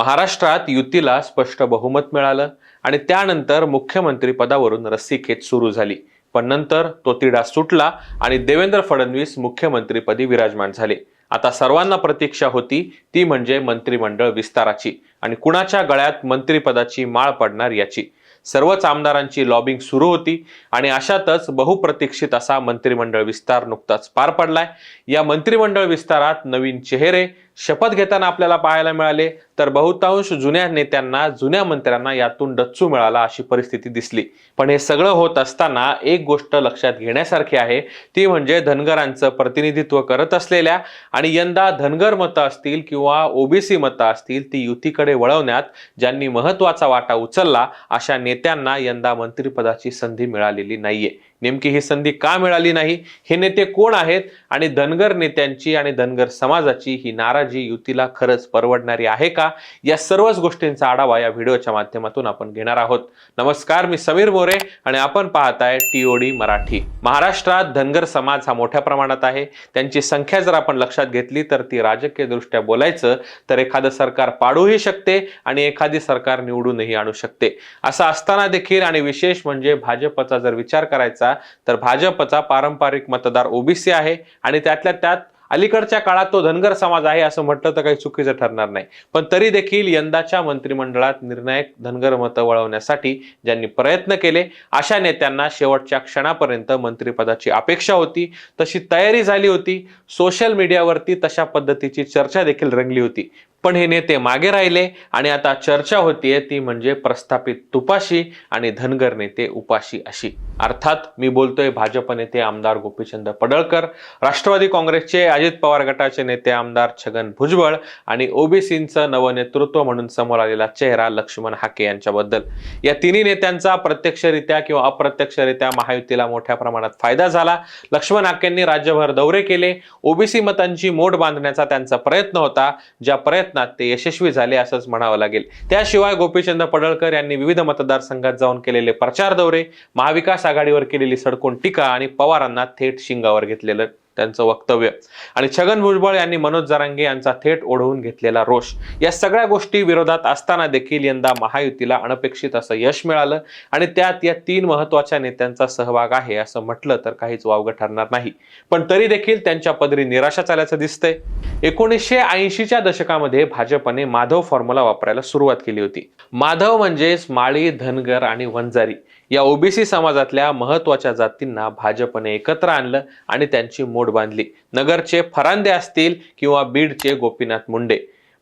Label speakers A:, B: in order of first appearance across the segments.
A: महाराष्ट्रात युतीला स्पष्ट बहुमत मिळालं आणि त्यानंतर मुख्यमंत्री पदावरून रस्सीखेच सुरू झाली. पण नंतर तो तिढा सुटला आणि देवेंद्र फडणवीस मुख्यमंत्रीपदी विराजमान झाले. आता सर्वांना प्रतीक्षा होती ती म्हणजे मंत्रिमंडळ विस्ताराची आणि कुणाच्या गळ्यात मंत्रिपदाची माळ पडणार याची. सर्वच आमदारांची लॉबिंग सुरू होती आणि अशातच बहुप्रतीक्षित असा मंत्रिमंडळ विस्तार नुकताच पार पडलाय. या मंत्रिमंडळ विस्तारात नवीन चेहरे शपथ घेताना आपल्याला पाहायला मिळाले तर बहुतांश जुन्या नेत्यांना जुन्या मंत्र्यांना यातून डच्चू मिळाला अशी परिस्थिती दिसली. पण हे सगळं होत असताना एक गोष्ट लक्षात घेण्यासारखी आहे ती म्हणजे धनगरांचं प्रतिनिधित्व करत असलेल्या आणि यंदा धनगर मतं असतील किंवा ओबीसी मतं असतील ती युतीकडे वळवण्यात ज्यांनी महत्त्वाचा वाटा उचलला अशा नेत्यांना यंदा मंत्रिपदाची संधी मिळालेली नाहीये. नेमकी ही संधी का मिळाली नाही? हे नेते कोण आहेत? आणि धनगर नेत्यांची आणि धनगर समाजाची ही नाराजी युतीला खरंच परवडणारी आहे का? या सर्वच गोष्टींचा आढावा या व्हिडिओच्या माध्यमातून आपण घेणार आहोत. नमस्कार मी समीर मोरे आणि आपण पाहताय टीओडी मराठी. महाराष्ट्रात धनगर समाज हा मोठ्या प्रमाणात आहे. त्यांची संख्या जर आपण लक्षात घेतली तर ती राजकीय दृष्ट्या बोलायचं तर एखादं सरकार पाडूही शकते आणि एखादी सरकार निवडूनही आणू शकते. असं असताना देखील आणि विशेष म्हणजे भाजपचा जर विचार करायचा तर भाजपचा पारंपरिक मतदार ओबीसी आहे आणि त्यातल्या त्यात अलीकडच्या काळात तो धनगर समाज आहे असं म्हटलं तर काही चुकीचं ठरणार नाही. पण तरी देखील यंदाच्या मंत्रिमंडळात निर्णायक धनगर मतं वळवण्यासाठी ज्यांनी प्रयत्न केले अशा नेत्यांना शेवटच्या क्षणापर्यंत मंत्रिपदाची अपेक्षा होती तशी तयारी झाली होती. सोशल मीडियावरती तशा पद्धतीची चर्चा देखील रंगली होती. पण हे नेते मागे राहिले आणि आता चर्चा होतीये ती म्हणजे प्रस्थापित तुपाशी आणि धनगर नेते उपाशी अशी. अर्थात मी बोलतोय भाजप नेते आमदार गोपीचंद पडळकर राष्ट्रवादी काँग्रेसचे अजित पवार गटाचे नेते आमदार छगन भुजबळ आणि ओबीसींचं नवं नेतृत्व म्हणून समोर आलेला चेहरा लक्ष्मण हाके यांच्याबद्दल. या तिन्ही नेत्यांचा प्रत्यक्षरित्या किंवा अप्रत्यक्षरित्या महायुतीला मोठ्या प्रमाणात फायदा झाला. लक्ष्मण हाकेंनी राज्यभर दौरे केले. ओबीसी मतांची मोड बांधण्याचा त्यांचा प्रयत्न होता. ज्या प्रयत्नात ते यशस्वी झाले असंच म्हणावं लागेल. त्याशिवाय गोपीचंद पडळकर यांनी विविध मतदारसंघात जाऊन केलेले प्रचार दौरे महाविकास आघाडीवर केलेली सडकून टीका आणि पवारांना थेट शिंगावर घेतलेलं त्यांचं वक्तव्य. आणि छगन भुजबळ यांनी मनोज जरांगे यांचा थेट ओढवून घेतलेला रोष. या सगळ्या गोष्टी विरोधात असताना देखील यंदा महायुतीला अनपेक्षित असं यश मिळालं आणि त्यात या तीन महत्त्वाच्या नेत्यांचा सहभाग आहे असं म्हटलं तर काहीच वावगं ठरणार नाही. पण तरी देखील त्यांच्या पदरी निराशा आल्याचं दिसतंय. एकोणीसशे ऐंशीच्या दशकामध्ये भाजपने माधव फॉर्म्युला वापरायला सुरुवात केली होती. माधव म्हणजेच माळी धनगर आणि वंजारी. या ओबीसी समाजातल्या महत्त्वाच्या जातींना भाजपने एकत्र आणलं आणि त्यांची मोड बांधली. नगरचे फरांदे असतील किंवा बीडचे गोपीनाथ मुंडे.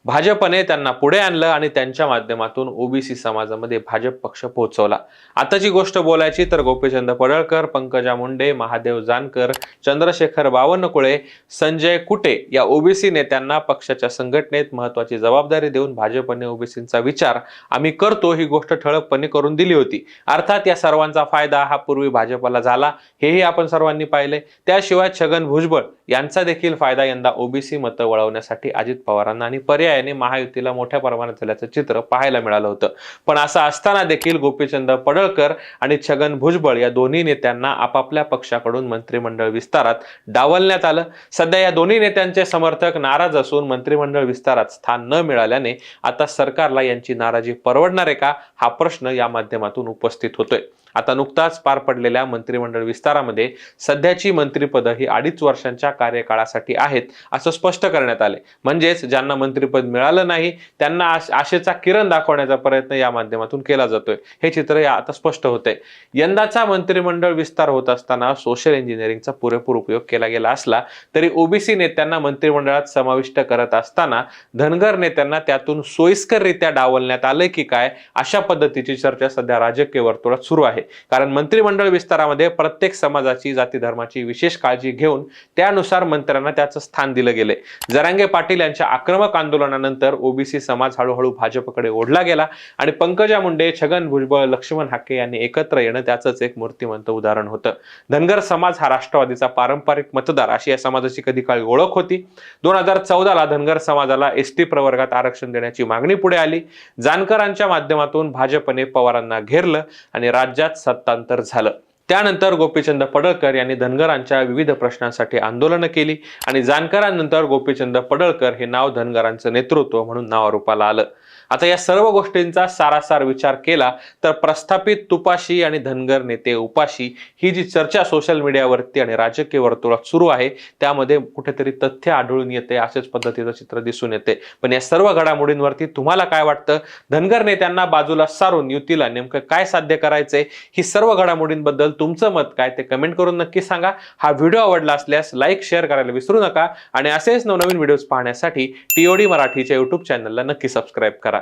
A: भाजपने त्यांना पुढे आणलं आणि त्यांच्या माध्यमातून ओबीसी समाजामध्ये भाजप पक्ष पोहोचवला. आताची गोष्ट बोलायची तर गोपीचंद पडळकर पंकजा मुंडे महादेव जानकर चंद्रशेखर बावनकुळे संजय कुटे या ओबीसी नेत्यांना पक्षाच्या संघटनेत महत्वाची जबाबदारी देऊन भाजपने ओबीसींचा विचार आम्ही करतो ही गोष्ट ठळकपणे करून दिली होती. अर्थात या सर्वांचा फायदा हा पूर्वी भाजपला झाला हेही आपण सर्वांनी पाहिले. त्याशिवाय छगन भुजबळ यांचा देखील फायदा यंदा ओबीसी मतं वळवण्यासाठी अजित पवारांना आणि पर्याय पर्यायाने महायुतीला मोठ्या प्रमाणात झाल्याचं चित्र पाहायला मिळालं होतं. पण असं असताना देखील गोपीचंद पडळकर आणि छगन भुजबळ या दोन्ही नेत्यांना आपापल्या पक्षाकडून मंत्रिमंडळ विस्तारात डावलण्यात आलं. सध्या या दोन्ही नेत्यांचे समर्थक नाराज असून मंत्रिमंडळ विस्तारात स्थान न मिळाल्याने आता सरकारला यांची नाराजी परवडणार आहे का? हा प्रश्न या माध्यमातून उपस्थित होतोय. आता नुकताच पार पडलेल्या मंत्रिमंडळ विस्तारामध्ये सध्याची मंत्रिपदं ही अडीच वर्षांच्या कार्यकाळासाठी आहेत असं स्पष्ट करण्यात आले. म्हणजेच ज्यांना मंत्रिपद मिळालं नाही त्यांना आशेचा किरण दाखवण्याचा प्रयत्न या माध्यमातून केला जातोय. हे चित्र या आता स्पष्ट होतंय. यंदाचा मंत्रिमंडळ विस्तार होत असताना सोशल इंजिनिअरिंगचा पुरेपूर उपयोग केला गेला असला तरी ओबीसी नेत्यांना मंत्रिमंडळात समाविष्ट करत असताना धनगर नेत्यांना त्यातून सोयीस्कररित्या डावलण्यात आलंय की काय अशा पद्धतीची चर्चा सध्या राजकीय वर्तुळात सुरू आहे. कारण मंत्रिमंडळ विस्तारामध्ये प्रत्येक समाजाची जाती धर्माची विशेष काळजी घेऊन त्यानुसार मंत्र्यांना त्याचं स्थान दिलं गेले जरांगे पाटील यांच्या आक्रमक आंदोलनानंतर ओबीसी समाज हळूहळू भाजपकडे ओढला गेला आणि पंकजा मुंडे छगन भुजबळ लक्ष्मण हाके यांनी एकत्र येणं त्याचंच एक मूर्तिमंत उदाहरण होतं. धनगर समाज हा राष्ट्रवादीचा पारंपरिक मतदार अशी या समाजाची कधी काळी ओळख होती. दोन हजार चौदाला धनगर समाजाला एस टी प्रवर्गात आरक्षण देण्याची मागणी पुढे आली. जानकरांच्या माध्यमातून भाजपने पवारांना घेरलं आणि राज्यात सत्तांतर झालं. त्यानंतर गोपीचंद पडळकर यांनी धनगरांच्या विविध प्रश्नांसाठी आंदोलनं केली आणि जानकरांनंतर गोपीचंद पडळकर हे नाव धनगरांचं नेतृत्व म्हणून नावारूपाला आलं. आता या सर्व गोष्टींचा सारासार विचार केला तर प्रस्थापित तुपाशी आणि धनगर नेते उपाशी ही जी चर्चा सोशल मीडियावरती आणि राजकीय वर्तुळात सुरू आहे त्यामध्ये कुठेतरी तथ्य आढळून येते असेच पद्धतीचं चित्र दिसून येते. पण या सर्व घडामोडींवरती तुम्हाला काय वाटतं? धनगर नेत्यांना बाजूला सारून युतीला नेमकं काय साध्य करायचंय? ही सर्व घडामोडींबद्दल तुमचं मत काय ते कमेंट करून नक्की सांगा. हा व्हिडिओ आवडला असल्यास लाईक शेअर करायला विसरू नका. आणि असेच नवनवीन व्हिडिओज पाहण्यासाठी टीओडी मराठीच्या युट्यूब चॅनलला नक्की सबस्क्राईब करा.